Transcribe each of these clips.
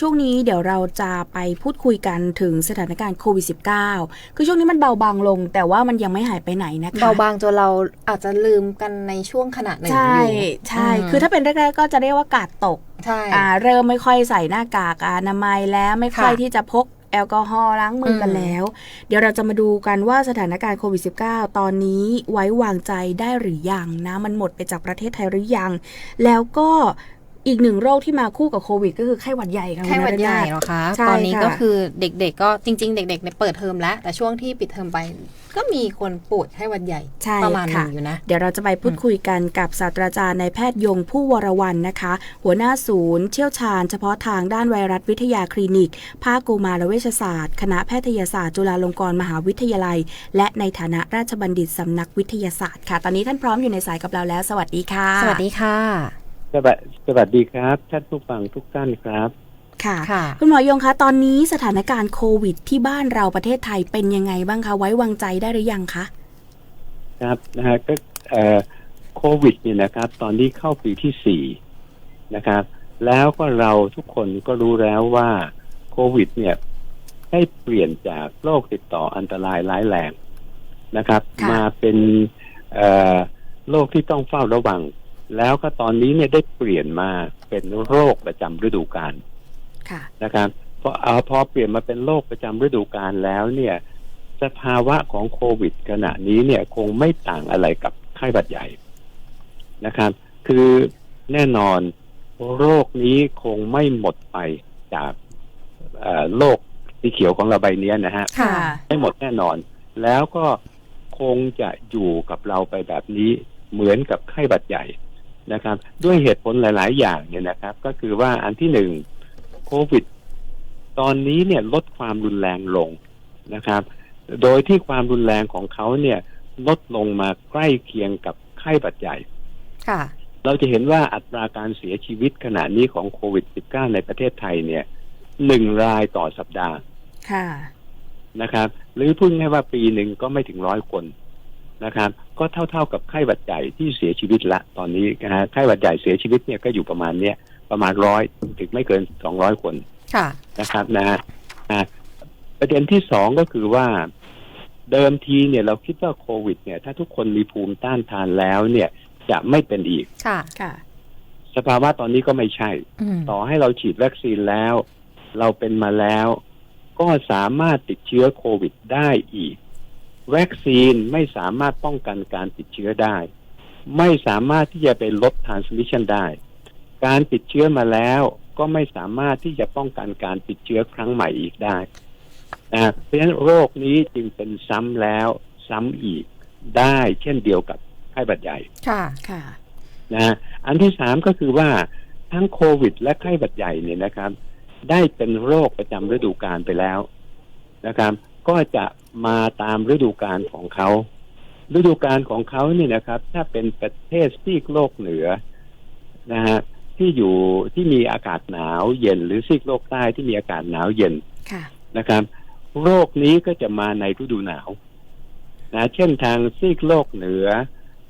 ช่วงนี้เดี๋ยวเราจะไปพูดคุยกันถึงสถานการณ์โควิด -19 คือช่วงนี้มันเบาบางลง แต่ว่ามันยังไม่หายไปไหนนะคะ เบาบางจนเราอาจจะลืมกันในช่วงขณะหนึ่งใช่อยู่ใช่มคือถ้าเป็นแรกๆก็จะเรียกว่ากาดตกใช่อ่าเริ่มไม่ค่อยใส่หน้ากากอนามัยแล้วไม่ค่อยค่ะที่จะพกแอลกอฮอล์ล้างมือกันอืมแล้ว เดี๋ยวเราจะมาดูกันว่าสถานการณ์โควิด -19 ตอนนี้ไว้วางใจได้หรือยังนะ มันหมดไปจากประเทศไทยหรือยัง แล้วก็ อีกหนึ่งโรคที่มาคู่กับโควิด ก็คือไข้หวัดใหญ่ค่ะไข้หวัดคุณนรใหญ่นาถเหรอคะใช่ตอนนี้ค่ะก็คือเด็กๆ ก็จริง ๆ เด็กๆเนี่ยเปิดเทอมแล้ว แต่ช่วงที่ปิดเทอมไปก็มีคนป่วยไข้หวัดใหญ่ใช่ประมาณหนึ่ค่ะงอยู่นะ เดี๋ยวเราจะไปพูดคุยกันกับศาสตราจารย์นายแพทย์ยงผู้วรวันนะคะ หัวหน้าศูนย์ เชี่ยวชาญ เฉพาะทางด้านไวรัสวิทยาคลินิก ภาคกุมารเวชศาสตร์ คณะแพทยศาสตร์ จุฬาลงกรณ์มหาวิทยาลัย และในฐานะราชบัณฑิตสำนักวิทยาศาสตร์ค่ะ ตอนนี้ท่านพร้อมอยู่ในสายกับเราแล้ว สวัสดีค่ะ สวัสดีค่ะ สวัสสวัสดีครับ ท่านผู้ฟังทุกท่านครับ ค่ะ ค่ะ คุณหมอยงคะตอนนี้สถานการณ์โควิดที่บ้านเราประเทศไทยเป็นยังไงบ้างคะ ไว้วางใจได้หรือยังคะ ครับนะฮะก็เอ่อโควิดเนี่ยนะครับ ตอนนี้เข้าปีที่สี่นะครับ แล้วก็เราทุกคนก็รู้แล้วว่าโควิด เนี่ยได้เปลี่ยนจากโรคติดต่ออันตรายร้ายแรงนะครับ ค่ะ มาเป็นเอ่อโรคที่ต้องเฝ้าระวัง แล้วก็ตอนนี้เนี่ยได้เปลี่ยนมาเป็นโรคประจำฤดูกาลค่ะนะครับพอเอาพอเปลี่ยนมาเป็นโรคประจำฤดูกาลแล้วเนี่ย สภาวะของโควิด ขณะนี้เนี่ยคงไม่ต่างอะไรกับไข้หวัดใหญ่นะครับ คือแน่นอนโรคนี้คงไม่หมดไปจากเอ่อโลกสีเขียวของเราใบเนี้ยนะฮะค่ะไม่หมดแน่นอน แล้วก็คงจะอยู่กับเราไปแบบนี้เหมือนกับไข้หวัดใหญ่ นะครับ ด้วยเหตุผลหลาย ๆ อย่างเนี่ยนะครับ ก็คือว่าอันที่หนึ่งโควิด ตอนนี้เนี่ยลดความรุนแรงลงนะครับ โดยที่ความรุนแรงของเขาเนี่ยลดลงมาใกล้เคียงกับไข้หวัดใหญ่ค่ะ เราจะเห็นว่าอัตราการเสียชีวิตขณะนี้ของโควิด -19 ในประเทศไทยเนี่ยหนึ่งรายต่อสัปดาห์ ค่ะ นะครับ หรือพูดง่ายๆว่าปีหนึ่งก็ไม่ถึงร้อยคน นะครับ ก็เท่าๆกับไข้หวัดใหญ่ที่เสียชีวิตละตอนนี้นะฮะไข้หวัดใหญ่เสียชีวิตเนี่ยก็อยู่ประมาณเนี้ยประมาณร้อยถึงไม่เกินสองร้อยคนค่ะนะครับนะฮะอ่าประเด็นที่สองก็คือว่าเดิมทีเนี่ยเราคิดว่าโควิด เนี่ย ถ้าทุกคนมีภูมิต้านทานแล้ว เนี่ย จะไม่เป็นอีก ค่ะค่ะ สภาวะตอนนี้ก็ไม่ใช่อืมต่อให้เราฉีดวัคซีนแล้ว เราเป็นมาแล้ว ก็สามารถติดเชื้อโควิดได้อีก วัคซีนไม่สามารถป้องกันการติดเชื้อได้ ไม่สามารถที่จะไปลด transmission ได้ การติดเชื้อมาแล้วก็ไม่สามารถที่จะป้องกันการติดเชื้อครั้งใหม่อีกได้นะเพราะฉะนั้นโรคนี้จึงเป็นซ้ำแล้วซ้ำอีกได้เช่นเดียวกับไข้หวัดใหญ่ ค่ะ ค่ะนะฮะอันที่สามก็คือว่าทั้งโควิด และไข้หวัดใหญ่เนี่ยนะครับ ได้เป็นโรคประจำฤดูกาลไปแล้วนะครับ ก็จะมาตามฤดูกาลของเขาฤดูกาลของเขาเนี่ยนะครับ ถ้าเป็นประเทศซีกโลกเหนือนะฮะที่อยู่ที่มีอากาศหนาวเย็นหรือซีกโลกใต้ที่มีอากาศหนาวเย็นค่ะนะครับ โรคนี้ก็จะมาในฤดูหนาวนะเช่นทางซีกโลกเหนือ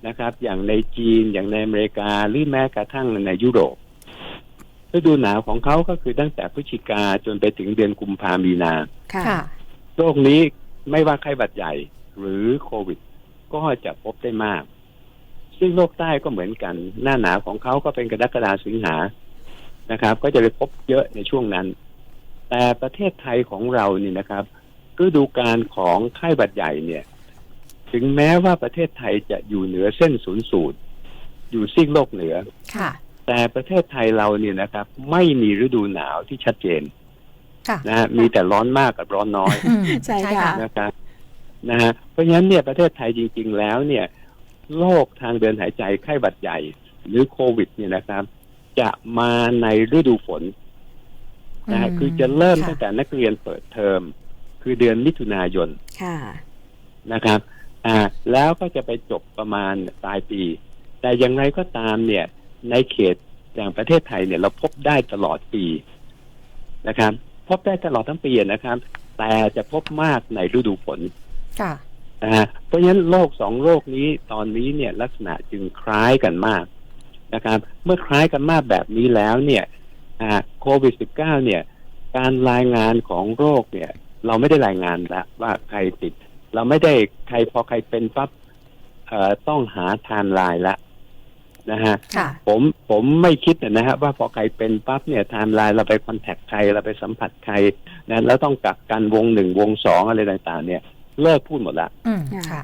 นะครับ อย่างในจีนอย่างในอเมริกาหรือแม้กระทั่งในยุโรปฤดูหนาวของเขาก็คือตั้งแต่พฤศจิกาจนไปถึงเดือนกุมภามีนาค่ะค่ะ โรคนี้ไม่ว่าไข้หวัดใหญ่หรือโควิด ก็จะพบได้มาก ซึ่งโลกใต้ก็เหมือนกัน หน้าหนาวของเขาก็เป็นกรกฎาสิงหานะครับ ก็จะไปพบเยอะในช่วงนั้น แต่ประเทศไทยของเรานี่นะครับฤดูกาลของไข้หวัดใหญ่เนี่ย ถึงแม้ว่าประเทศไทยจะอยู่เหนือเส้นศูนย์สูตร อยู่ซีกโลกเหนือ ค่ะ แต่ประเทศไทยเราเนี่ยนะครับ ไม่มีฤดูหนาวที่ชัดเจนค่ะ นะฮะมีแต่ร้อนมากกับร้อนน้อยอืมใช่ค่ะนะครับนะฮะเพราะฉะนั้นเนี่ยประเทศไทยจริง ๆ แล้วเนี่ยโรคทางเดินหายใจไข้หวัดใหญ่ หรือโควิด เนี่ยนะครับ จะมาในฤดูฝนนะฮะอืมคือจะเริ่มค่ะตั้งแต่นักเรียนเปิดเทอม คือเดือนมิถุนายนค่ะนะครับ อ่า แล้วก็จะไปจบประมาณปลายปี แต่อย่างไรก็ตามเนี่ย ในเขตอย่างประเทศไทยเนี่ยเราพบได้ตลอดปีนะครับ พบได้ตลอดทั้งปีนะครับ แต่จะพบมากในฤดูฝนค่ะนะฮะเพราะฉะนั้นโรคสองโรคนี้ตอนนี้เนี่ยลักษณะจึงคล้ายกันมากนะครับ เมื่อคล้ายกันมากแบบนี้แล้วเนี่ยอ่าโควิด -19 เนี่ย การรายงานของโรคเนี่ย เราไม่ได้รายงานละว่าใครติด เราไม่ได้ใครพอใครเป็นปั๊บเอ่อต้องหาไทม์ไลน์ละ นะฮะค่ะผมผมไม่คิดนะฮะว่าพอใครเป็นปั๊บเนี่ยไทม์ไลน์เราไปคอนแทคใครเราไปสัมผัสใครนะแล้วต้องกักกันวงหนึ่งวงสองอะไรต่างๆ เนี่ย เลิกพูดหมดละอืมค่ะค่ะ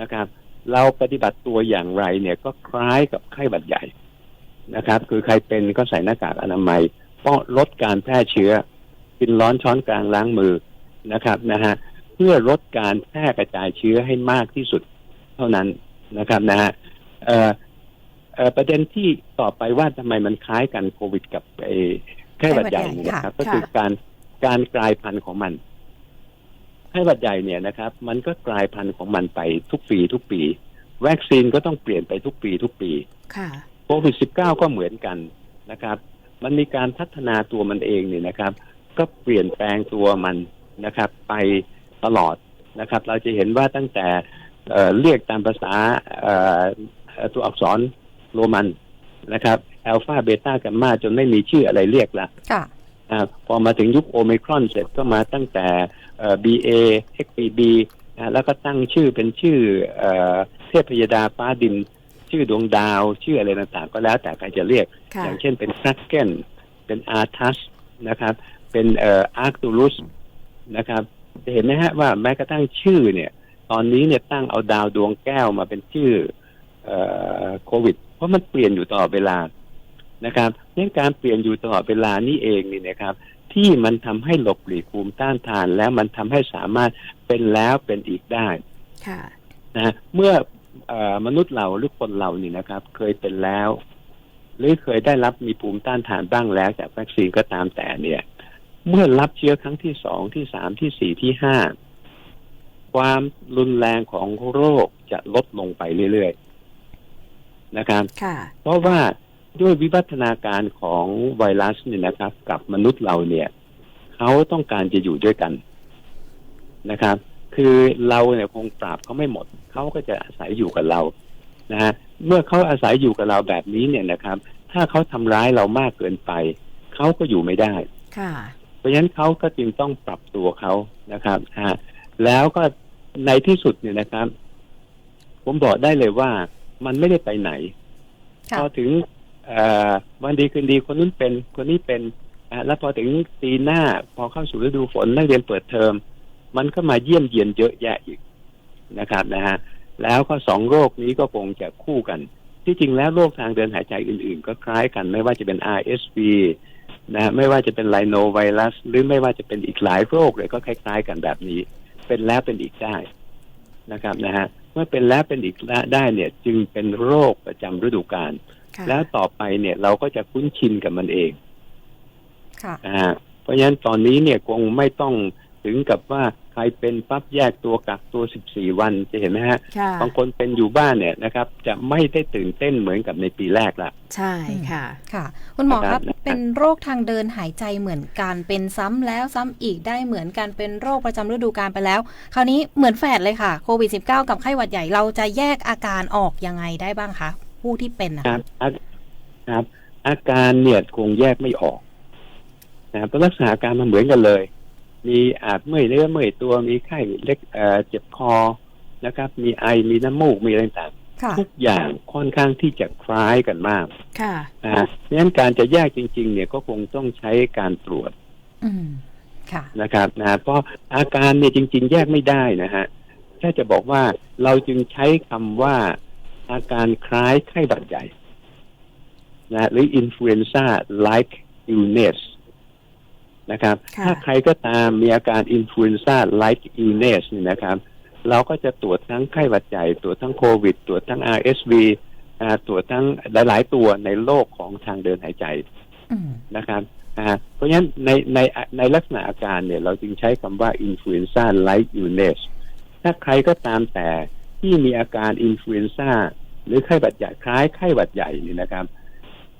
นะครับ เราปฏิบัติตัวอย่างไรเนี่ยก็คล้ายกับไข้หวัดใหญ่นะครับ คือใครเป็นก็ใส่หน้ากากอนามัยป้องลดการแพร่เชื้อ กินร้อนช้อนกลางล้างมือนะครับนะฮะเพื่อลดการแพร่กระจายเชื้อให้มากที่สุดเท่านั้นนะครับนะฮะเอ่อเอ่อ ประเด็นที่ต่อไปว่าทำไมมันคล้ายกันโควิดกับไอ้ไข้หวัดใหญ่เนี่ยนะครับ ก็คือการการกลายพันธุ์ของมันไข้หวัดใหญ่เนี่ยนะครับ มันก็กลายพันธุ์ของมันไปทุกปีทุกปี วัคซีนก็ต้องเปลี่ยนไปทุกปีทุกปีค่ะโควิด -19 ก็เหมือนกันนะครับ มันมีการพัฒนาตัวมันเองเนี่ยนะครับ ก็เปลี่ยนแปลงตัวมันนะครับ ไปตลอดนะครับ เราจะเห็นว่าตั้งแต่เอ่อเรียกตามภาษาเอ่อเอ่อตัวอักษร โรมันนะครับอัลฟาเบต้ากัมมาจนไม่มีชื่ออะไรเรียกละค่ะอ่าพอมาถึงยุคโอไมครอนเสร็จก็มาตั้งแต่เอ่อ BA XBB นะแล้วก็ตั้งชื่อเป็นชื่อเอ่อเทพยดาฟ้าดิน ชื่อดวงดาว ชื่ออะไรต่างๆ ก็แล้วแต่ใครจะเรียกค่ะอย่างเช่นเป็นครักเกนเป็นอาร์ทัสนะครับ เป็นเอ่ออาร์คตูรุสนะครับจะเห็นไหมฮะว่าแม้กระทั่งชื่อเนี่ย ตอนนี้เนี่ยตั้งเอาดาวดวงแก้วมาเป็นชื่อเอ่อโควิด เพราะมันเปลี่ยนอยู่ตลอดเวลานะครับเรื่องการเปลี่ยนอยู่ตลอดเวลานี่เองนี่นะครับ ที่มันทำให้หลบหลีกภูมิต้านทาน แล้วมันทำให้สามารถเป็นแล้วเป็นอีกได้ค่ะนะฮะเมื่อเออมนุษย์เราหรือคนเรานี่นะครับ เคยเป็นแล้ว หรือเคยได้รับมีภูมิต้านทานบ้างแล้วจากวัคซีนก็ตามแต่เนี่ย เมื่อรับเชื้อครั้งที่สองที่สามที่สี่ที่ห้าความรุนแรงของโรคจะลดลงไปเรื่อยๆ นะครับค่ะเพราะว่าด้วยวิวัฒนาการของไวรัสเนี่ยนะครับ กับมนุษย์เราเนี่ยเขาต้องการจะอยู่ด้วยกันนะครับ คือเราเนี่ยคงปราบเขาไม่หมดเขาก็จะอาศัยอยู่กับเรานะฮะเมื่อเขาอาศัยอยู่กับเราแบบนี้เนี่ยนะครับ ถ้าเขาทำร้ายเรามากเกินไปเขาก็อยู่ไม่ได้ค่ะเพราะฉะนั้นเขาก็จึงต้องปรับตัวเขานะครับฮะแล้วก็ในที่สุดเนี่ยนะครับ ผมบอกได้เลยว่า มันไม่ได้ไปไหนค่ะพอถึงเอ่อวันดีคืนดีคนนู้นเป็นคนนี้เป็นอะแล้วพอถึงปีหน้าพอเข้าสู่ฤดูฝนนักเรียนเปิดเทอม มันก็มาเยี่ยมเยียนเยอะแยะอีกนะครับนะฮะแล้วก็สองโรคนี้ก็คงจะคู่กัน ที่จริงแล้วโรคทางเดินหายใจอื่น ๆ ก็คล้ายกัน ไม่ว่าจะเป็น RSV นะฮะไม่ว่าจะเป็นไลโนไวรัส หรือไม่ว่าจะเป็นอีกหลายโรคเลยก็คล้าย ๆ กันแบบนี้ เป็นแล้วเป็นอีกได้นะครับนะฮะ เมื่อเป็นแล้วเป็นอีกได้เนี่ยจึงเป็นโรคประจำฤดูกาลค่ะแล้วต่อไปเนี่ยเราก็จะคุ้นชินกับมันเองค่ะนะฮะเพราะฉะนั้นตอนนี้เนี่ยคงไม่ต้องถึงกับว่าใค รเป็นปั๊บแยกตัวกักตัว 14 วันจะเห็นไหมฮะค่ะบางคนเป็นอยู่บ้านเนี่ยนะครับ จะไม่ได้ตื่นเต้นเหมือนกับในปีแรกละใช่ค่ะค่ะ คุณหมอครับนะครับเป็นโรคทางเดินหายใจเหมือนกันเป็นซ้ำแล้วซ้ำอีกได้เหมือนกันเป็นโรคประจำฤดูกาลไปแล้ว คราวนี้เหมือนแฝดเลยค่ะโควิด -19 กับไข้หวัดใหญ่เราจะแยกอาการออกยังไงได้บ้างคะผู้ที่เป็นนะคคะรับอาครับ อาการเนี่ยคงแยกไม่ออกนะเพราะลักษณะอาการมันเหมือนกันเลย มีอาจเมื่อยเนื้อเมื่อยตัวมีไข้เล็กเอ่อเจ็บคอนะครับ มีไอมีน้ำมูกมีอะไรต่างค่ะๆทุกอย่างค่อนข้างที่จะคล้ายกันมาก ค่ะนะฮะเพราะฉะนั้นการจะแยกจริง ๆ เนี่ยก็คงต้องใช้การตรวจอืมค่ะนะครับนะเพราะอาการเนี่ยจริง ๆ แยกไม่ได้นะฮะแค่จะบอกว่าเราจึงใช้คำว่าอาการคล้ายไข้หวัดใหญ่นะหรือ influenza like illness นะครับค่ะถ้าใครก็ตามมีอาการ influenza like illness เนี่ยนะครับ เราก็จะตรวจทั้งไข้หวัดใหญ่ตรวจทั้งโควิด ตรวจทั้ง RSV อ่าตรวจทั้งหลาย ๆ ตัวในโลกของทางเดินหายใจอืมนะครับนะฮะเพราะฉะนั้นในในในลักษณะอาการเนี่ย เราจึงใช้คำว่า influenza like illness ถ้าใครก็ตามแต่ที่มีอาการ influenza หรือไข้หวัดใหญ่คล้ายไข้หวัดใหญ่นี่นะครับ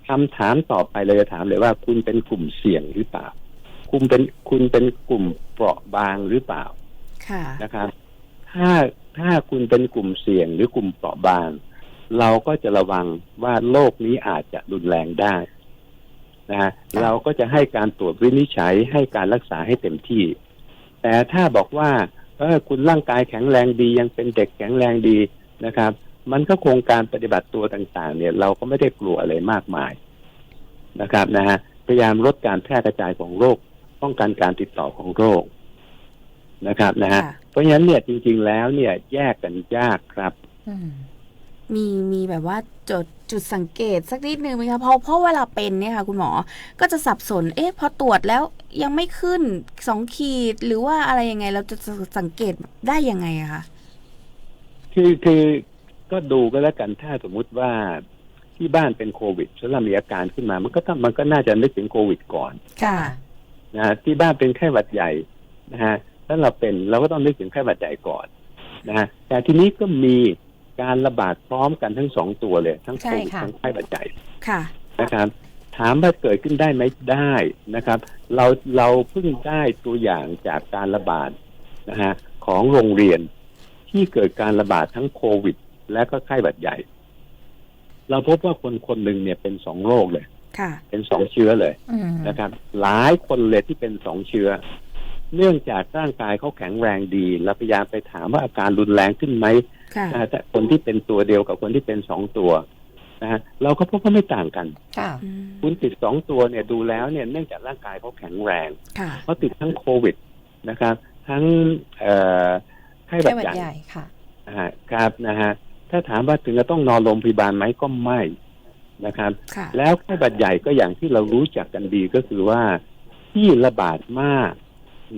คำถามต่อไปเราจะถามเลยว่าคุณเป็นกลุ่มเสี่ยงหรือเปล่า คุณเป็นคุณเป็นกลุ่มเปราะบางหรือเปล่าค่ะนะครับ ถ้าถ้าคุณเป็นกลุ่มเสี่ยงหรือกลุ่มเปราะบาง เราก็จะระวังว่าโรคนี้อาจจะรุนแรงได้นะฮะค่ะเราก็จะให้การตรวจวินิจฉัยให้การรักษาให้เต็มที่ แต่ถ้าบอกว่าเออคุณร่างกายแข็งแรงดียังเป็นเด็กแข็งแรงดีนะครับ มันก็โครงการปฏิบัติตัวต่างๆ เนี่ย เราก็ไม่ได้กลัวอะไรมากมายนะครับนะฮะพยายามลดการแพร่กระจายของโรค ป้องกันการติดต่อของโรคนะครับนะฮะค่ะเพราะฉะนั้นเนี่ยจริง ๆ แล้วเนี่ยแยกกันยากครับอืมมีมีแบบว่าจดจุดสังเกตสักนิดนึงไหมคะเพราะเพราะเวลาเป็นเนี่ยค่ะ คุณหมอก็จะสับสน เอ๊ะพอตรวจแล้วยังไม่ขึ้นสองขีดหรือว่าอะไรยังไง เราจะสังเกตได้ยังไงอะคะคือคือก็ดูก็แล้วกันถ้าสมมุติว่าที่บ้านเป็นโควิดแล้วเรามีอาการขึ้นมา มันก็ต้องมันก็น่าจะนึกถึงโควิดก่อน ค่ะ นะฮะที่บ้านเป็นไข้หวัดใหญ่นะฮะแล้วเราเป็นเราก็ต้องนึกถึงไข้หวัดใหญ่ก่อนนะฮะแต่ทีนี้ก็มีการระบาดพร้อมกันทั้งสองตัวเลย ทั้งโควิดใช่ค่ะทั้งไข้หวัดใหญ่ค่ะนะครับ ถามว่าเกิดขึ้นได้ไหมได้นะครับ เราเราเพิ่งได้ตัวอย่างจากการระบาดนะฮะของโรงเรียนที่เกิดการระบาดทั้งโควิด และก็ไข้หวัดใหญ่ เราพบว่าคนคนหนึ่งเนี่ยเป็นสองโรคเลยค่ะ เป็นสองเชื้อเลยอืมนะครับ หลายคนเลยที่เป็นสองเชื้อ เนื่องจากร่างกายเขาแข็งแรงดีเราพยายามไปถามว่าอาการรุนแรงขึ้นไหมค่ะนะฮะแต่คนที่เป็นตัวเดียวกับคนที่เป็นสองตัวนะฮะเราก็พบว่าไม่ต่างกันค่ะอืมคุณติดสองตัวเนี่ยดูแล้วเนี่ยเนื่องจากร่างกายเขาแข็งแรงค่ะเขาติดทั้งโควิดนะครับ ทั้งเอ่อไข้หวัไข้ดหวัดใหญ่ใหญ่ค่ะนะฮะครับนะฮะถ้าถามว่าถึงจะต้องนอนโรงพยาบาลไหมก็ไม่ นะครับค่ะแล้วไข้หวัดใหญ่ก็อย่างที่เรารู้จักกันดีก็คือว่าที่ระบาดมาก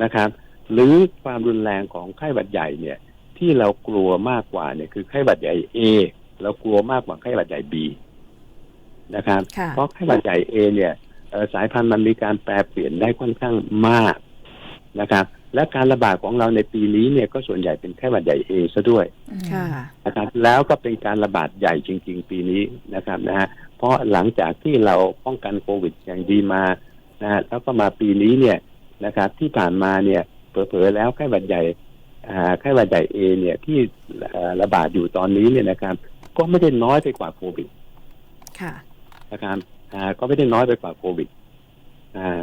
นะครับ หรือความรุนแรงของไข้หวัดใหญ่เนี่ย ที่เรากลัวมากกว่าเนี่ยคือไข้หวัดใหญ่เอเรากลัวมากกว่าไข้หวัดใหญ่บีนะครับค่ะเพราะไข้หวัดใหญ่เอเนี่ยเอ่อสายพันธุ์มันมีการแปรเปลี่ยนได้ค่อนข้างมากนะครับ และการระบาดของเราในปีนี้เนี่ยก็ส่วนใหญ่เป็นไข้หวัดใหญ่เอซะด้วยค่ะนะครับแล้วก็เป็นการระบาดใหญ่จริง ๆ ปีนี้นะครับนะฮะ เพราะหลังจากที่เราป้องกันโควิดอย่างดีมานะฮะแล้วก็มาปีนี้เนี่ยนะครับ ที่ผ่านมาเนี่ยเผลอๆแล้วไข้หวัดใหญ่อ่าไข้หวัดใหญ่เอเนี่ยที่เอ่อระบาดอยู่ตอนนี้เนี่ยนะครับ ก็ไม่ได้น้อยไปกว่าโควิด ค่ะนะครับอ่าก็ไม่ได้น้อยไปกว่าโควิดอ่า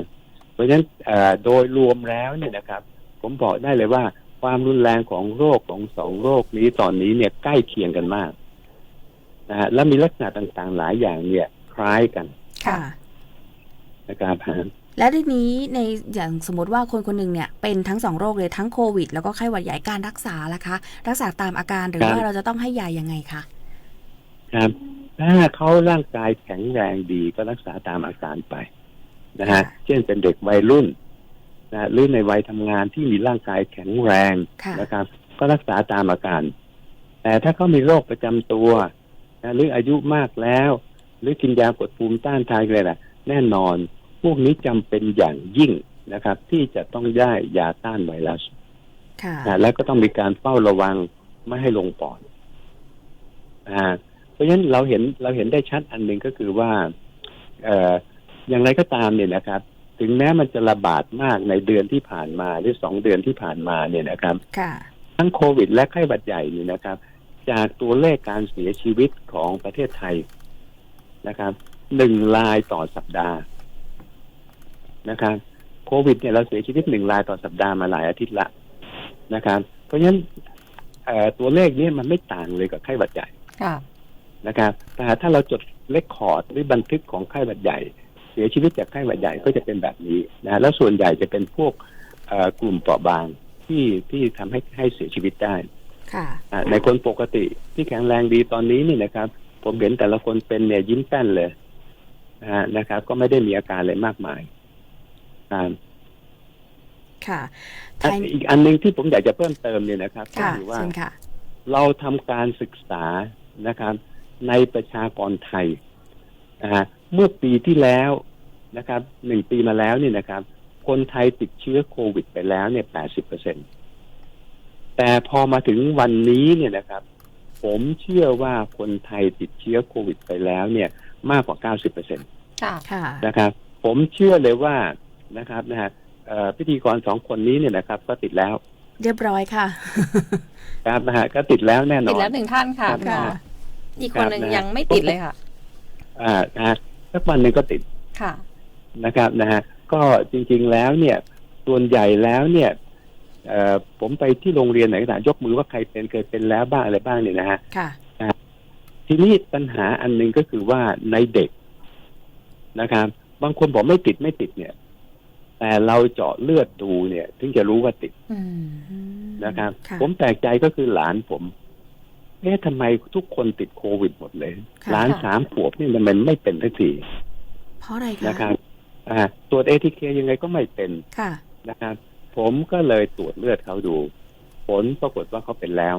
เพราะฉะนั้นอ่าโดยรวมแล้วเนี่ยนะครับ ผมบอกได้เลยว่าความรุนแรงของโรคของสองโรคนี้ตอนนี้เนี่ยใกล้เคียงกันมาก นะฮะและมีลักษณะต่างๆ หลายอย่างเนี่ย คล้ายกันค่ะนะครับฮะและทีนี้ในอย่างสมมติว่าคนคนหนึ่งเนี่ยเป็นทั้งสองโรคเลยทั้งโควิด แล้วก็ไข้หวัดใหญ่การรักษาล่ะคะ รักษาตามอาการหรือว่าเราจะต้องให้ยายังไงคะครับถ้าเขาร่างกายแข็งแรงดีก็รักษาตามอาการไปนะฮะค่ะเช่นเป็นเด็กวัยรุ่นนะหรือในวัยทำงานที่มีร่างกายแข็งแรงค่ะนะครับ ก็รักษาตามอาการ แต่ถ้าเขามีโรคประจำตัว นะหรืออายุมากแล้ว หรือกินยากดภูมิต้านทานอะไรล่ะ แน่นอน พวกนี้จำเป็นอย่างยิ่งนะครับ ที่จะต้องได้ยาต้านไวรัสค่ะนะแล้วก็ต้องมีการเฝ้าระวังไม่ให้ลงปอดอ่าเพราะฉะนั้นเราเห็นเราเห็นได้ชัดอันหนึ่งก็คือว่า เอ่ออย่างไรก็ตามเนี่ยนะครับ ถึงแม้มันจะระบาดมากในเดือนที่ผ่านมาหรือสองเดือนที่ผ่านมาเนี่ยนะครับค่ะทั้งโควิดและไข้หวัดใหญ่นี่นะครับ จากตัวเลขการเสียชีวิตของประเทศไทยนะครับหนึ่งรายต่อสัปดาห์นะครับโควิดเนี่ยเราเสียชีวิตหนึ่งรายต่อสัปดาห์มาหลายอาทิตย์ละนะครับ เพราะฉะนั้นเอ่อตัวเลขเนี้มันไม่ต่างเลยกับไข้หวัดใหญ่ค่ะนะครับแต่ถ้าเราจดเลคคอร์ดหรือบันทึกของไข้หวัดใหญ่ เสียชีวิตจากไข้หวัดใหญ่ก็จะเป็นแบบนี้นะแล้วส่วนใหญ่จะเป็นพวกเอ่อกลุ่มเปราะบางที่ที่ทำให้ให้เสียชีวิตได้ค่ะอ่า ในคนปกติที่แข็งแรงดีตอนนี้นี่นะครับ ผมเห็นแต่ละคนเป็นเนี่ยยิ้มแป้นเลยนะฮะนะครับ ก็ไม่ได้มีอาการอะไรมากมายอ่าค่ะไทอะยอีกอันหนึ่งที่ผมอยากจะเพิ่มเติมเนี่ยนะครับก็ค่ะคือว่าเชิญค่ะเราทำการศึกษานะครับ ในประชากรไทยนะฮะเมื่อปีที่แล้วนะครับหนึ่งปีมาแล้วเนี่ยนะครับ คนไทยติดเชื้อโควิดไปแล้วเนี่ยแปดสิบเปอร์เซ็น แต่พอมาถึงวันนี้เนี่ยนะครับ ผมเชื่อว่าคนไทยติดเชื้อโควิดไปแล้วเนี่ยมากกว่าเก้าสิบเปอร์เซ็นตค่ะค่ะนะครับ ผมเชื่อเลยว่านะครับนะฮะเอ่อพิธีกรสองคนนี้เนี่ยนะครับ ก็ติดแล้ว เรียบร้อยค่ะ ครับนะฮะก็ติดแล้วแน่นติอดนแล้วหนึ่งท่านค่ะครับคุณหมอค่ะอีกคนหนึ่งครับนะยังไม่ติดเลยค่ะ อ่านะฮะสักวันหนึ่งก็ติดค่ะนะครับนะฮะก็จริงๆแล้วเนี่ย ส่วนใหญ่แล้วเนี่ยเอ่อ ผมไปที่โรงเรียนไหนก็ตามยกมือว่าใครเป็นเคยเป็นแล้วบ้างอะไรบ้างเนี่ยนะฮะค่ะทีนี้ปัญหาอันหนึงก็คือว่าในเด็กนะครับ บางคนบอกไม่ติดไม่ติดเนี่ย แต่เราเจาะเลือดดูเนี่ย ถึงจะรู้ว่าติดอืมนะครับค่ะผมแปลกใจก็คือหลานผมเอ๊ะทำไมทุกคนติดโควิดหมดเลยค่ะหลานสามขวบนี่มันไม่เป็นทันทีเพราะอะไรคะนะครับอ่าตรวจเอทีเคยังไงก็ไม่เป็นค่ะนะครับ ผมก็เลยตรวจเลือดเขาดู ผลปรากฏว่าเขาเป็นแล้ว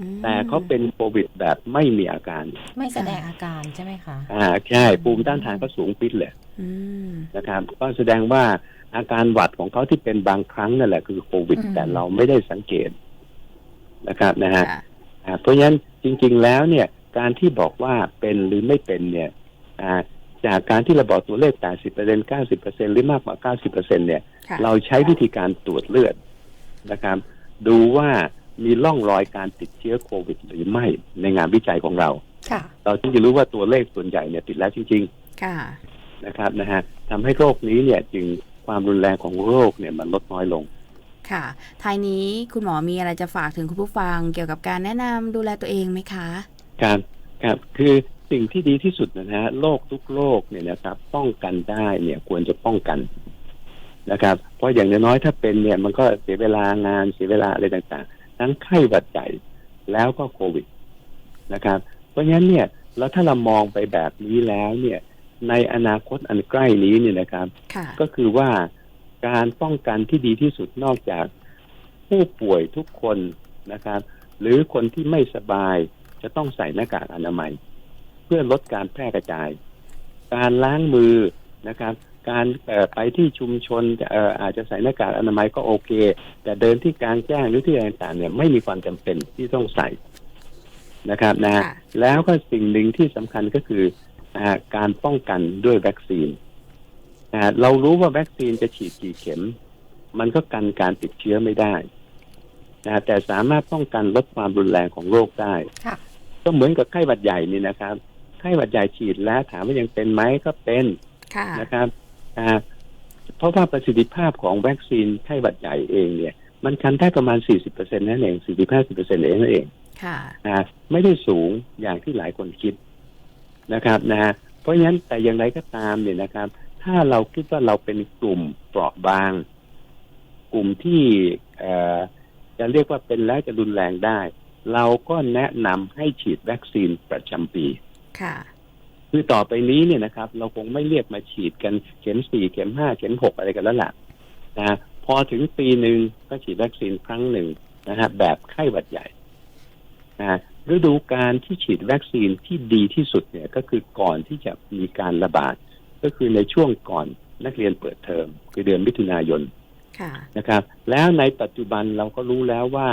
อืมแต่เขาเป็นโควิดแบบไม่มีอาการ ไม่แสดงอาการใช่ไหมคะอ่าใช่ภูมิต้านทานก็สูงปิดเลยอืมนะครับก็แสดงว่าอาการหวัดของเขาที่เป็นบางครั้งนั่นแหละคือโควิด แต่เราไม่ได้สังเกตนะครับนะฮะค่ะอ่าเพราะฉะนั้นจริง ๆ แล้วเนี่ย การที่บอกว่าเป็นหรือไม่เป็นเนี่ยอ่า จากการที่เราบอกตัวเลข 80เปอร์เซ็นต์90เปอร์เซ็นหรือมากกว่า 90เปอร์เซ็นเนี่ย ค่ะ เราใช้วิธีการตรวจเลือดนะครับ ดูว่ามีร่องรอยการติดเชื้อโควิดหรือไม่ในงานวิจัยของเรา ค่ะ เราจึงจะรู้ว่าตัวเลขส่วนใหญ่เนี่ยติดแล้วจริง ค่ะ ๆ นะครับนะฮะทำให้โรคนี้เนี่ยจึงความรุนแรงของโรคเนี่ยมันลดน้อยลง ค่ะ ท้ายนี้คุณหมอมีอะไรจะฝากถึงคุณผู้ฟังเกี่ยวกับการแนะนำดูแลตัวเองไหมคะครับครับคือ สิ่งที่ดีที่สุดนะฮะโรคทุกโรคเนี่ยนะครับ ป้องกันได้เนี่ยควรจะป้องกันนะครับ เพราะอย่างน้อยๆถ้าเป็นเนี่ยมันก็เสียเวลางานเสียเวลาอะไรต่างๆ ทั้งไข้หวัดใหญ่แล้วก็โควิดนะครับ เพราะฉะนั้นเนี่ยแล้วถ้าเรามองไปแบบนี้แล้วเนี่ยในอนาคตอันใกล้นี้เนี่ยนะครับค่ะก็คือว่าการป้องกันที่ดีที่สุดนอกจากผู้ป่วยทุกคนนะครับ หรือคนที่ไม่สบายจะต้องใส่หน้ากากอนามัยเพื่อลดการแพร่กระจาย การล้างมือนะครับ การเอ่อไปที่ชุมชนเอ่ออาจจะใส่หน้ากากอนามัยก็โอเค แต่เดินที่กลางแจ้งหรือที่อะไรต่างๆเนี่ยไม่มีความจำเป็นที่ต้องใส่นะครับนะค่ะแล้วก็สิ่งหนึ่งที่สำคัญก็คืออ่าการป้องกันด้วยวัคซีนอ่าเรารู้ว่าวัคซีนจะฉีดกี่เข็ม มันก็กันการติดเชื้อไม่ได้นะแต่สามารถป้องกันลดความรุนแรงของโรคได้ค่ะก็เหมือนกับไข้หวัดใหญ่นี่นะครับ ไข้หวัดใหญ่ฉีดแล้วถามว่ายังเป็นไหมก็เป็นค่ะนะครับอ่าเพราะว่าประสิทธิภาพของวัคซีนไข้หวัดใหญ่เองเนี่ย มันกันได้ประมาณ 40%นั่นเอง 40-50%เองนั่นเองค่ะนะไม่ได้สูงอย่างที่หลายคนคิดนะครับนะเพราะฉะนั้นแต่อย่างไรก็ตามเนี่ยนะครับ ถ้าเราคิดว่าเราเป็นกลุ่มเปราะบาง กลุ่มที่เอ่อจะเรียกว่าเป็นแล้วจะรุนแรงได้ เราก็แนะนำให้ฉีดวัคซีนประจำปี ค่ะ คือต่อไปนี้เนี่ยนะครับ เราคงไม่เรียกมาฉีดกันเข็มสี่เข็มห้าเข็มหกอะไรกันแล้วล่ะนะพอถึงปีหนึ่งก็ฉีดวัคซีนครั้งหนึ่งนะฮะแบบไข้หวัดใหญ่นะฤดูการที่ฉีดวัคซีนที่ดีที่สุดเนี่ยก็คือก่อนที่จะมีการระบาด ก็คือในช่วงก่อนนักเรียนเปิดเทอม คือเดือนมิถุนายนค่ะนะครับ แล้วในปัจจุบันเราก็รู้แล้วว่า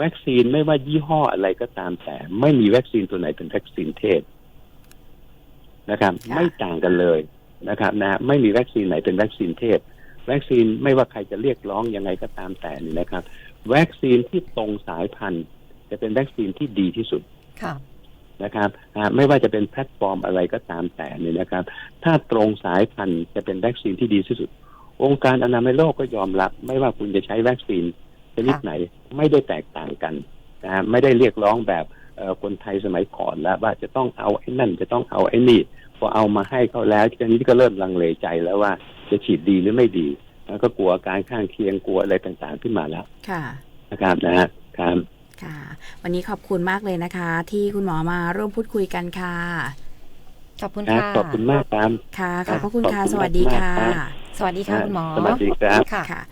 วัคซีนไม่ว่ายี่ห้ออะไรก็ตามแต่ ไม่มีวัคซีนตัวไหนเป็นวัคซีนเทพ นะครับค่ะไม่ต่างกันเลยนะครับนะไม่มีวัคซีนไหนเป็นวัคซีนเทพวัคซีนไม่ว่าใครจะเรียกร้องยังไงก็ตามแต่นี่นะครับวัคซีนที่ตรงสายพันธุ์ จะเป็นวัคซีนที่ดีที่สุดค่ะนะครับอ่าไม่ว่าจะเป็นแพลตฟอร์มอะไรก็ตามแต่เนี่ยนะครับ ถ้าตรงสายพันธุ์จะเป็นวัคซีนที่ดีที่สุด องค์การอนามัยโลกก็ยอมรับ ไม่ว่าคุณจะใช้วัคซีนชนิดไหน ไม่ได้แตกต่างกันนะฮะไม่ได้เรียกร้องแบบเอ่อ คนไทยสมัยก่อนแล้วว่าจะต้องเอาไอ้นั่นจะต้องเอาไอ้นี่พอเอามาให้เขาแล้วทีนี้ก็เริ่มลังเลใจแล้วว่าจะฉีดดีหรือไม่ดีแล้วก็กลัวการข้างเคียงกลัวอะไรต่างๆขึ้นมาแล้ว ค่ะนะครับนะฮะครับค่ะ วันนี้ขอบคุณมากเลยนะคะ ที่คุณหมอมาร่วมพูดคุยกันค่ะ ขอบคุณครับค่ะขอบคุณมากครับค่ะขอบพระคุณขอบค่ะคุณสวัสดีมากค่ะครับสวัสดีค่ะคุณหมอสวัสดีครับค่ะค่ะ